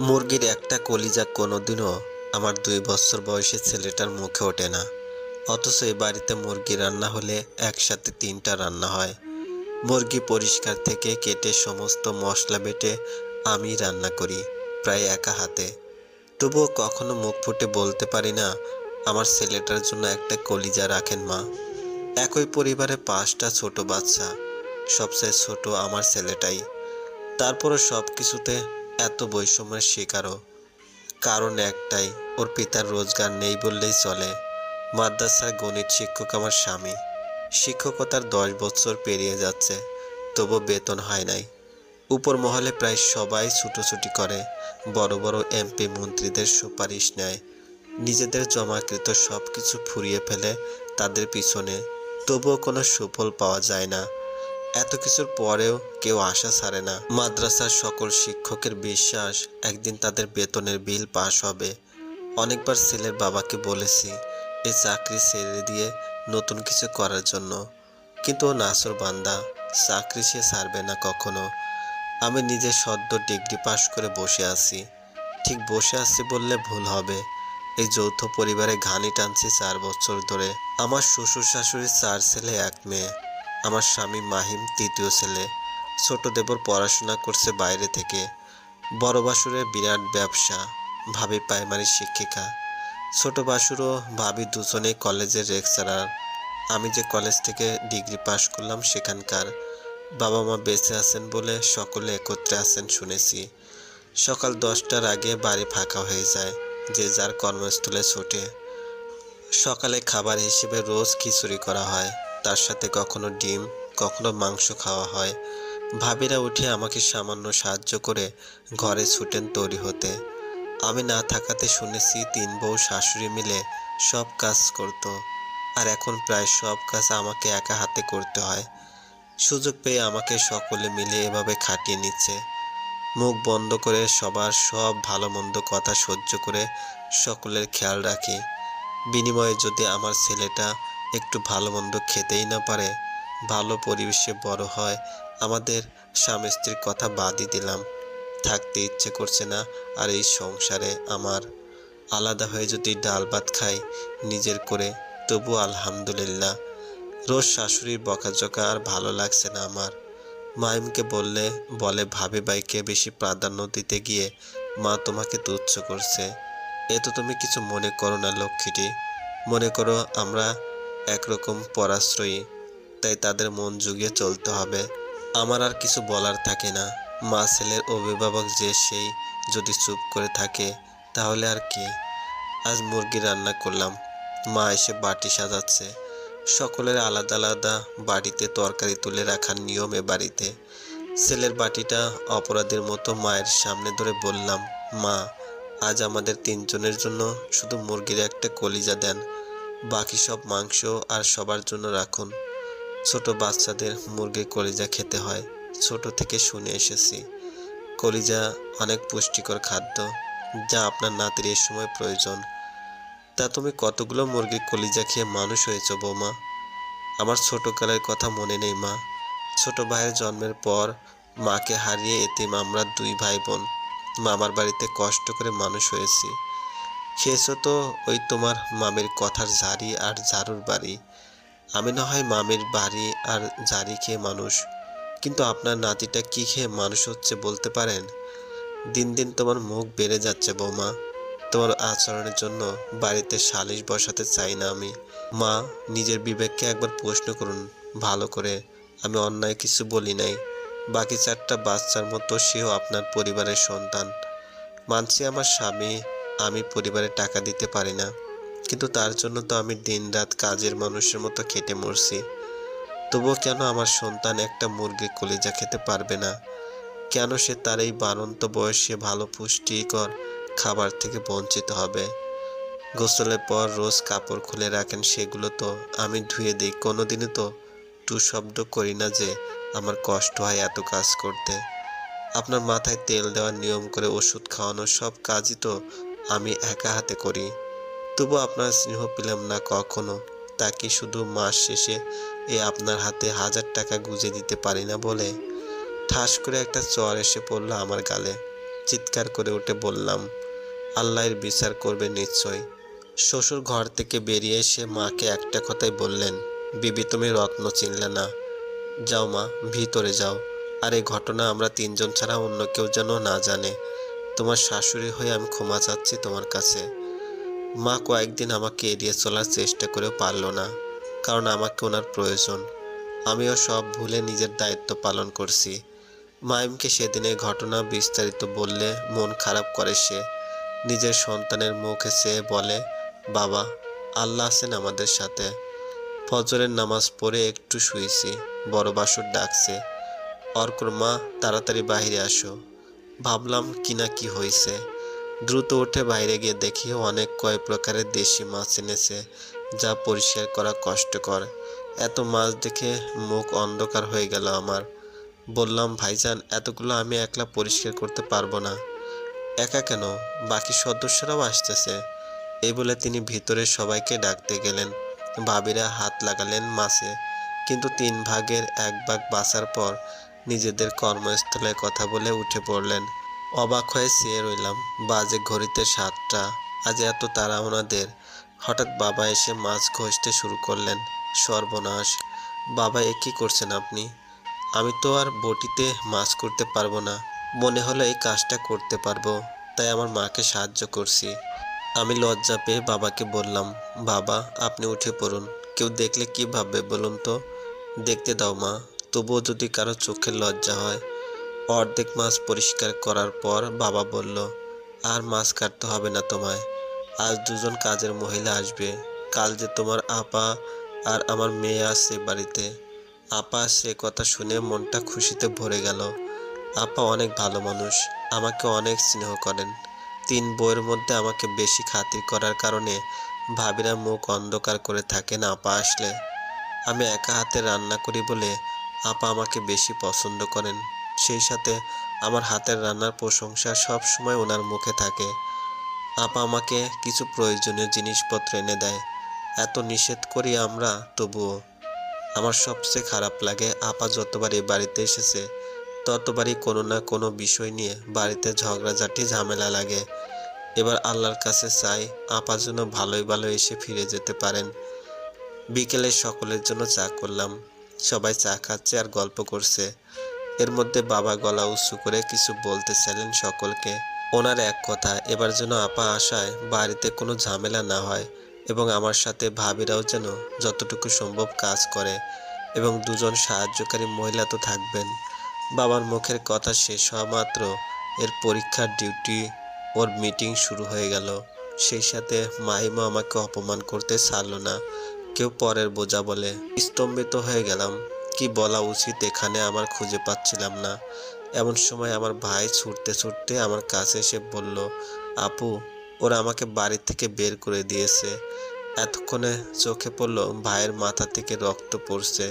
মুরগির একটা কলিজা কোনোদিনও আমার দুই বছর বয়সী ছেলেটার মুখে ওঠে না। অথচ এই বাড়িতে মুরগি রান্না হলে একসাথে তিনটা রান্না হয়। মুরগি পরিষ্কার থেকে কেটে সমস্ত মশলা বেটে আমি রান্না করি, প্রায় একা হাতে। তবুও কখনো মুখ ফুটে বলতে পারি না, আমার ছেলেটার জন্য একটা কলিজা রাখেন মা। একই পরিবারে পাঁচটা ছোট বাচ্চা, সবচেয়ে ছোট আমার ছেলেটাই। তারপরে সব কিছুতে এত বৈষম্যের শিকারও। কারণ একটাই, ওর পিতার রোজগার নেই বললেই চলে। মাদ্রাসার গণিত শিক্ষক আমার স্বামী। শিক্ষকতার দশ বছর পেরিয়ে যাচ্ছে তবু বেতন হয় নাই। উপর মহলে প্রায় সবাই ছুটোছুটি করে, বড় বড় এমপি মন্ত্রীদের সুপারিশ নেয়। নিজেদের জমাকৃত সব কিছু ফুরিয়ে ফেলে তাদের পিছনে। তবুও কোনো সুফল পাওয়া যায় না। এত কিছুর পরেও কেউ আশা ছাড়ে না। মাদ্রাসার সকল শিক্ষকের বিশ্বাস, একদিন তাদের বেতনের বিল পাশ হবে। অনেকবার ছেলের বাবাকে বলেছি এই চাকরি ছেড়ে দিয়ে নতুন কিছু করার জন্য। কিন্তু ও নাসর বান্দা, চাকরি সে ছাড়বে না কখনো। আমি নিজে সদ্য ডিগ্রি পাশ করে বসে আছি। ঠিক বসে আছি বললে ভুল হবে। এই যৌথ পরিবারে ঘানি টানছি চার বছর ধরে। আমার শ্বশুর শাশুড়ির চার ছেলে, এক মেয়ে। আমার স্বামী মাহিম, তৃতীয় ছেলে। ছোট দেবর পড়াশোনা করছে বাইরে থেকে। বড় বাসুরের বিরাট ব্যবসা, ভাবি প্রাইমারি শিক্ষিকা। ছোট বাসুরও ভাবি দুজনেই কলেজের লেকচারার আমি যে কলেজ থেকে ডিগ্রি পাশ করলাম সেখানকার। বাবা মা বেঁচে আছেন বলে সকলে একত্রে আছেন শুনেছি। সকাল দশটার আগে বাড়ি ফাঁকা হয়ে যায়, যে যার কর্মস্থলে ছোটে। সকালে খাবার হিসেবে রোজ খিচুড়ি করা হয়। তার সাথে কখনো ডিম, কখনো মাংস খাওয়া হয়। ভাবিরা উঠে আমাকে সামান্য সাহায্য করে ঘরে ছুটেন তৈরি হতে। আমি না থাকাতে শুনেছি তিন বউ শাশুড়ি মিলে সব কাজ করত। আর এখন প্রায় সব কাজ আমাকে একা হাতে করতে হয়। সুযোগ পেয়ে আমাকে সকলে মিলে এভাবে খাটিয়ে নিচ্ছে। মুখ বন্ধ করে সবার সব ভালো মন্দ কথা সহ্য করে সকলের খেয়াল রাখি। বিনিময়ে যদি আমার ছেলেটা একটু ভালো মন্দ খেতেই না পারে, ভালো পরিবেশে বড় হয়, আমাদের স্বামী স্ত্রীর কথা বাদই দিলাম। থাকতে ইচ্ছে করছে না, আর এই সংসারে আমার আলাদা হয়ে যদি ডাল ভাত খাই, নিজের করে, তবু আলহামদুলিল্লাহ। রোজ শাশুড়ির বকাঝকা আর ভালো লাগছে না আমার। মাইমকে বললে, বলে ভাবি বাইকে বেশি প্রাধান্য দিতে গিয়ে, মা তোমাকে তুচ্ছ করছে। এ তো তুমি কিছু মনে করো না, লক্ষ্মীটি। মনে করো আমরা একরকম পরাশ্রয়ী, তাই তাদের মন জুগিয়ে চলতে হবে। আমার আর কিছু বলার থাকে না। মা ছেলের অভিভাবক যে সেই যদি চুপ করে থাকে, তাহলে আর কি? আজ মুরগি রান্না করলাম। মা এসে বাটি সাজাচ্ছে। সকলের আলাদা আলাদা বাড়িতে তরকারি তুলে রাখার নিয়ম এ বাড়িতে। ছেলের বাটিটা অপরাধের মতো মায়ের সামনে ধরে বললাম, মা, আজ আমাদের তিনজনের জন্য শুধু মুরগির একটা কলিজা দেন। বাকি সব মাংস আর সবার জন্য রাখুন। ছোট বাচ্চাদের মুরগির কলিজা খেতে হয়। ছোট থেকে শুনে এসেছি। কলিজা অনেক পুষ্টিকর খাদ্য, যা আপনার নাতির এই সময় প্রয়োজন। তা তুমি কতগুলো মুরগির কলিজা খেয়ে মানুষ হয়েছ বৌমা? আমার ছোটকালের কথা মনে নেই, মা। ছোট ভাইয়ের জন্মের পর মাকে হারিয়ে এতিম আমরা দুই ভাই বোন। মামার বাড়িতে কষ্ট করে মানুষ হয়েছি। খেয়েছো তো ওই তোমার মামির কথার ঝাড়ি আর ঝাড়ুর বাড়ি। আমি না হয় মামির বাড়ি আর ঝাড়ি খেয়ে মানুষ। কিন্তু আপনার নাতিটা কি খেয়ে মানুষ হচ্ছে বলতে পারেন? দিন দিন তোমার মুখ বেড়ে যাচ্ছে বৌমা। তোমার আচরণের জন্য বাড়িতে সালিশ বসাতে চাই না আমি। মা, নিজের বিবেককে একবার প্রশ্ন করুন। ভালো করে। আমি অন্যায় কিছু বলি নাই। বাকি চারটা বাচ্চার মতো সেও আপনার পরিবারের সন্তান। মানছি আমার স্বামী আমি পরিবারে টাকা দিতে পারি না। কিন্তু তার জন্য তো আমি দিনরাত কাজের মানুষের মতো খেটে মরছি। তবুও কেন আমার সন্তান একটা মুরগির কলিজা খেতে পারবে না? কেন সে তার এই বারন্ত বয়সে ভালো পুষ্টিকর খাবার থেকে বঞ্চিত হবে? গোসলের পর রোজ কাপড় খুলে রাখেন সেগুলো তো আমি ধুয়ে দিই। কোনোদিনও তো টু শব্দ করি না যে আমার কষ্ট হয় এত কাজ করতে। আপনার মাথায় তেল দেওয়ার নিয়ম করে ওষুধ খাওয়ানো সব কাজই তো আমি একা হাতে করি। তবু আপনার স্নেহ পেলাম না কখনো। তাকে শুধু মাস শেষে এ আপনার হাতে হাজার টাকা গুজে দিতে পারি না বলে ঠাস করে একটা চর এসে পড়ল আমার গালে। চিৎকার করে উঠে বললাম, আল্লাহর বিচার করবে নিশ্চয়। শ্বশুর ঘর থেকে বেরিয়ে এসে মাকে একটা কথাই বললেন, বিবি, তুমি রত্ন চিনলে না। যাও মা, ভিতরে যাও। আর এই ঘটনা আমরা তিনজন ছাড়া অন্য কেউ যেন না জানে। তোমার শাশুড়ি হয়ে আমি ক্ষমা চাচ্ছি তোমার কাছে। মা কয়েকদিন আমাকে এড়িয়ে চলার চেষ্টা করেও পারল না, কারণ আমাকে ওনার প্রয়োজন। আমিও সব ভুলে নিজের দায়িত্ব পালন করছি। মাইমকে সেদিনের ঘটনা বিস্তারিত বললে মন খারাপ করে সে। নিজের সন্তানের মুখে চেয়ে বলে, বাবা, আল্লাহ আছেন আমাদের সাথে। ফজরের নামাজ পড়ে একটু শুয়েছি, বড় বাসুর ডাকছে। অর্কর মা, তাড়াতাড়ি বাইরে আসো। ভাবলাম কি না কি হয়েছে। দ্রুত উঠে বাইরে গিয়ে দেখি অনেক কয় প্রকারের দেশি মাছ এনেছে, যা পরিষ্কার করা কষ্টকর। এত মাছ দেখে মুখ অন্ধকার হয়ে গেল আমার। বললাম, ভাইজান, এতগুলো আমি একলা পরিষ্কার করতে পারব না। একা কেন? বাকি সদস্যরাও আসতেছে। এই বলে তিনি ভিতরে সবাইকে ডাকতে গেলেন। ভাবিরা হাত লাগালেন মাছে। কিন্তু তিন ভাগের এক ভাগ বাঁচার পর নিজেদের কর্মস্থলে কথা বলে উঠে পড়লেন। অবাক হয়ে চেয়ে রইলাম, বাজে ঘড়িতে সাতটা, আজ এত তারা ওনাদের। হঠাৎ বাবা এসে মাছ ঘষতে শুরু করলেন, সর্বনাশ। বাবা, এ কী করছেন আপনি? আমি তো আর বটিতে মাছ করতে পারব না, মনে হলো এই কাজটা করতে পারব, তাই আমার মাকে সাহায্য করছি। আমি লজ্জা পেয়ে বাবাকে বললাম, বাবা, আপনি উঠে পড়ুন, কেউ দেখলে কি ভাববে বলুন তো? দেখতে দাও মা তবুও যদি কারও চোখে লজ্জা হয়, অর্ধেক মাছ পরিষ্কার করার পর বাবা বলল, আর মাছ কাটতে হবে না তোমায়। আজ দুজন কাজের মহিলা আসবে। কাল যে তোমার আপা আর আমার মেয়ে আসছে বাড়িতে। আপা সে কথা শুনে মনটা খুশিতে ভরে গেল। আপা অনেক ভালো মানুষ, আমাকে অনেক স্নেহ করেন। তিন বইয়ের মধ্যে আমাকে বেশি খাতির করার কারণে ভাবিরা মুখ অন্ধকার করে থাকেন আপা আসলে। আমি একা হাতে রান্না করি বলে আপা আমাকে বেশি পছন্দ করেন। সেই সাথে আমার হাতের রান্নার প্রশংসা সব সময় ওনার মুখে থাকে। আপা আমাকে কিছু প্রয়োজনীয় জিনিসপত্র এনে দেয়। এত নিষেধ করি আমরা, তবুও। আমার সবচেয়ে খারাপ লাগে আপা যতবার এই বাড়িতে এসেছে, ততবারই কোনো না কোনো বিষয় নিয়ে বাড়িতে ঝগড়াঝাটি, ঝামেলা লাগে। এবার আল্লাহর কাছে চাই আপা যেন ভালোই ভালো এসে ফিরে যেতে পারেন। বিকেলে সকলের জন্য চা করলাম। সবাই চা খাচ্ছে আর গল্প করছে। এর মধ্যে বাবা গলা উঁচু করে কিছু বলতে চাইলেন সকলকে। ওনার এক কথা, এবার যেন আপা আসায় বাড়িতে কোনো ঝামেলা না হয় এবং আমার সাথে ভাবিরাও যেন যতটুকু সম্ভব কাজ করে এবং দুজন সাহায্যকারী মহিলা তো থাকবেন। বাবার মুখের কথা শেষ হওয়া মাত্র এর পরীক্ষার ডিউটি, ওর মিটিং শুরু হয়ে গেল। সেই সাথে মাহিমা আমাকে অপমান করতে ছাড়লো না। কেউ পরের বোঝা বলে, স্তম্ভিত হয়ে গেলাম। কি বলা উচিত এখানে আমার খুঁজে পাচ্ছিলাম না। এমন সময় আমার ভাই ছুটতে ছুটতে আমার কাছে এসে বলল, আপু, ওরা আমাকে বাড়ি থেকে বের করে দিয়েছে। এতক্ষণে চোখে পড়ল ভাইয়ের মাথা থেকে রক্ত পড়ছে।